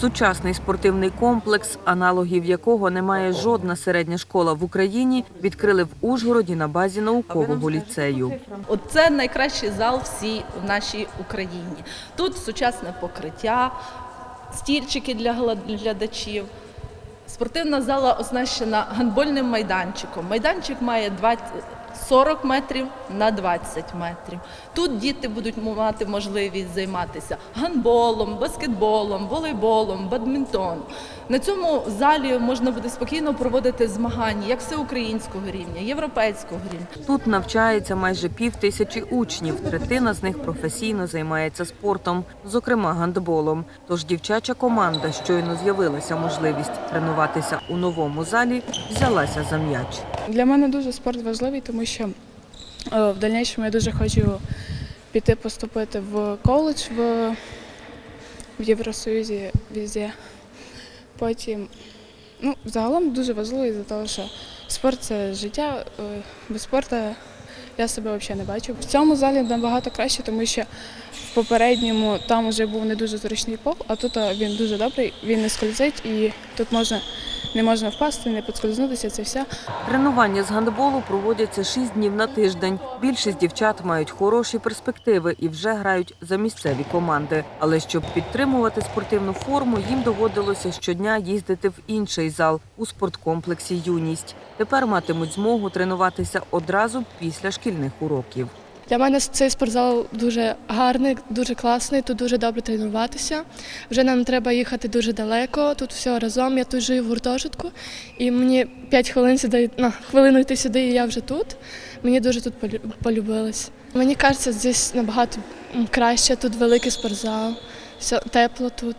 Сучасний спортивний комплекс, аналогів якого немає жодна середня школа в Україні, відкрили в Ужгороді на базі наукового ліцею. Оце найкращий зал всій в нашій Україні. Тут сучасне покриття, стільчики для глядачів. Спортивна зала оснащена гандбольним майданчиком. Майданчик має 20, 40 метрів на 20 метрів. Тут діти будуть мати можливість займатися гандболом, баскетболом, волейболом, бадмінтоном. На цьому залі можна буде спокійно проводити змагання як всеукраїнського рівня, європейського рівня. Тут навчається майже пів тисячі учнів. Третина з них професійно займається спортом, зокрема гандболом. Тож дівчача команда, щойно з'явилася можливість тренуватися у новому залі, взялася за м'яч. Для мене дуже спорт важливий, тому що е, в дальнішому я дуже хочу піти поступити в коледж в, в Євросоюзі візі. Потім, ну, загалом дуже важливо за того, що спорт це життя. е, Без спорту я себе взагалі не бачу. В цьому залі набагато краще, тому що в попередньому там вже був не дуже зручний пол, а тут е, він дуже добрий, він не скользить і тут можна, не можна впасти, не підскользнутися, це все. Тренування з гандболу проводяться 6 днів на тиждень. Більшість дівчат мають хороші перспективи і вже грають за місцеві команди. Але щоб підтримувати спортивну форму, їм доводилося щодня їздити в інший зал у спорткомплексі Юність. Тепер матимуть змогу тренуватися одразу після шкільних уроків. Для мене цей спортзал дуже гарний, дуже класний. Тут дуже добре тренуватися. Вже нам треба їхати дуже далеко. Тут все разом. Я тут живу в гуртожитку, і мені 5 хвилин сюди, ну, хвилину йти сюди, і я вже тут. Мені дуже тут полю- полюбилось. Мені кажеться, здесь набагато краще. Тут великий спортзал, все тепло тут.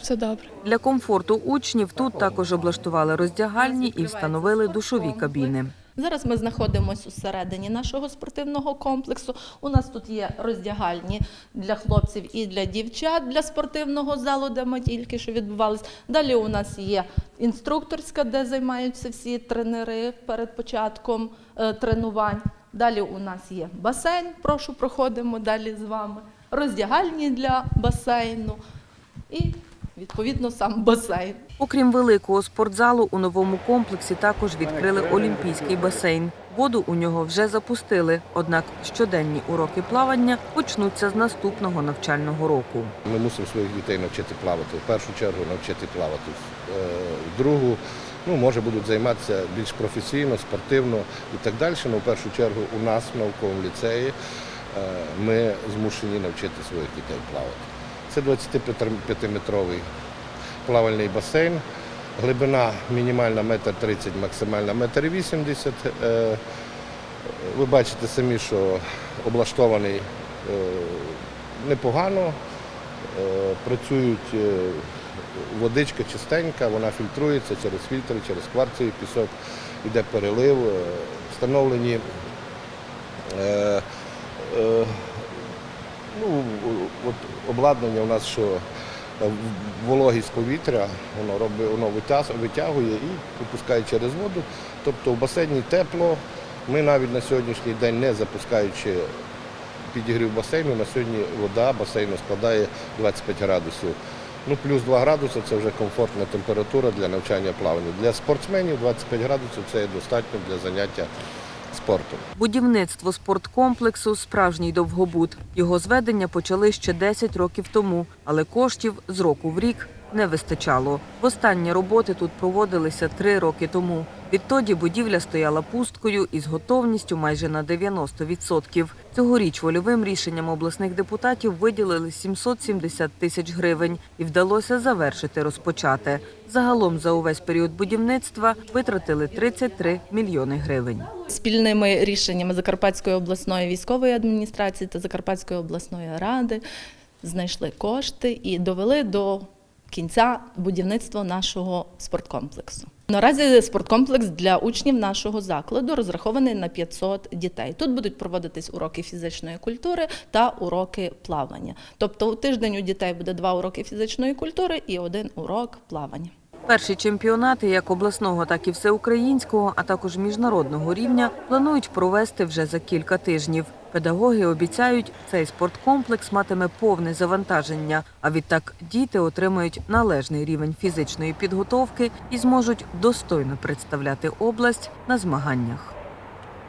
Все добре. Для комфорту учнів тут також облаштували роздягальні і встановили душові кабіни. Зараз ми знаходимося усередині нашого спортивного комплексу. У нас тут є роздягальні для хлопців і для дівчат для спортивного залу, де ми тільки що відбувалися. Далі у нас є інструкторська, де займаються всі тренери перед початком е, тренувань. Далі у нас є басейн. Прошу, проходимо далі з вами. Роздягальні для басейну і відповідно сам басейн. Окрім великого спортзалу, у новому комплексі також відкрили олімпійський басейн. Воду у нього вже запустили, однак щоденні уроки плавання почнуться з наступного навчального року. Ми мусимо своїх дітей навчити плавати. В першу чергу навчити плавати. Е, В другу, ну, може будуть займатися більш професійно, спортивно і так далі. Але в першу чергу у нас в науковому ліцеї е, ми змушені навчити своїх дітей плавати. Це 25-метровий плавальний басейн. Глибина мінімальна метр 30, максимальна метр 80. Е, Ви бачите самі, що облаштований е, непогано. Е, Працюють водичка чистенька, вона фільтрується через фільтри, через кварцевий пісок, йде перелив, встановлені ну, от обладнання у нас, що е, вологість повітря, воно робить, воно витягує і випускає через воду. Тобто в басейні тепло. Ми навіть на сьогоднішній день, не запускаючи підігрів басейну, на сьогодні вода басейну складає 25 градусів. Ну, плюс 2 градуси це вже комфортна температура для навчання плавання. Для спортсменів 25 градусів це достатньо для заняття спортом. Будівництво спорткомплексу справжній довгобуд. Його зведення почали ще 10 років тому, але коштів з року в рік не вистачало. Востаннє роботи тут проводилися три роки тому. Відтоді будівля стояла пусткою із готовністю майже на 90%. Цьогоріч вольовим рішенням обласних депутатів виділили 770 тисяч гривень і вдалося завершити розпочате. Загалом за увесь період будівництва витратили 33 мільйони гривень. спільними рішеннями Закарпатської обласної військової адміністрації та Закарпатської обласної ради знайшли кошти і довели до кінця будівництва нашого спорткомплексу. Наразі спорткомплекс для учнів нашого закладу розрахований на 500 дітей. Тут будуть проводитись уроки фізичної культури та уроки плавання. Тобто у тиждень у дітей буде два уроки фізичної культури і один урок плавання. Перші чемпіонати як обласного, так і всеукраїнського, а також міжнародного рівня планують провести вже за кілька тижнів. Педагоги обіцяють, цей спорткомплекс матиме повне завантаження, а відтак діти отримають належний рівень фізичної підготовки і зможуть достойно представляти область на змаганнях.